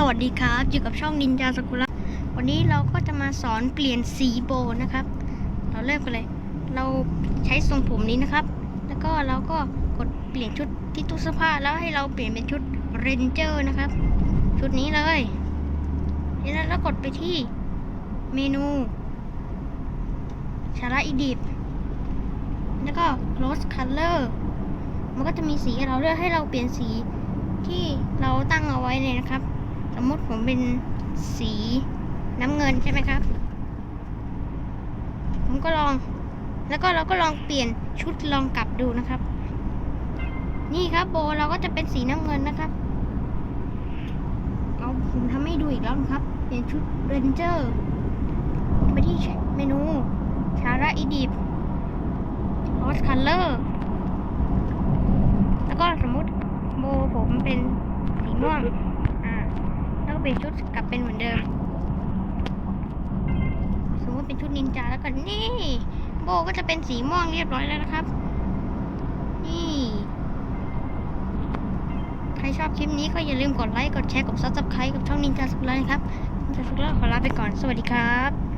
สวัสดีครับ อยู่กับช่องนินจาสกุระวันนี้เราก็จะมาสอนเปลี่ยนสีโบนะครับ เราเริ่มกันเลย เราใช้ทรงผมนี้นะครับ แล้วก็เราก็กดเปลี่ยนชุดที่ตู้เสื้อผ้าแล้วให้เราเปลี่ยนเป็นชุดเรนเจอร์นะครับ ชุดนี้เลยแล้วเรากดไปที่เมนูชาระอีดิบแล้วก็ close color มันก็จะมีสีให้เราเลือกให้เราเปลี่ยนสีที่เราตั้งเอาไว้เลยนะครับ สมมติผมเป็นสีน้ำเงินใช่ไหมครับ ผมก็ลอง แล้วก็เราก็ลองเปลี่ยนชุดลองกลับดูนะครับ นี่ครับโบเราก็จะเป็นสีน้ำเงินนะครับเอาผมทำให้ดูอีกแล้วครับ เปลี่ยนชุดเรนเจอร์ไปที่เมนูชาระอีดิบรสคัลเลอร์แล้วก็สมมติโบผมเป็นสีม่วง ลี่ยนชุดกลับเป็นเหมือนเดิม สมมติเป็นชุดนินจาแล้วก็นี่ โบก็จะเป็นสีม่วงเรียบร้อยแล้วนะครับ นี่ ใครชอบคลิปนี้ก็อย่าลืมกดไลค์ กดแชร์ กดซับสไครต์กับช่องนินจาสุดเลนะครับนินจาสุกไลขอลาไปก่อน สวัสดีครับ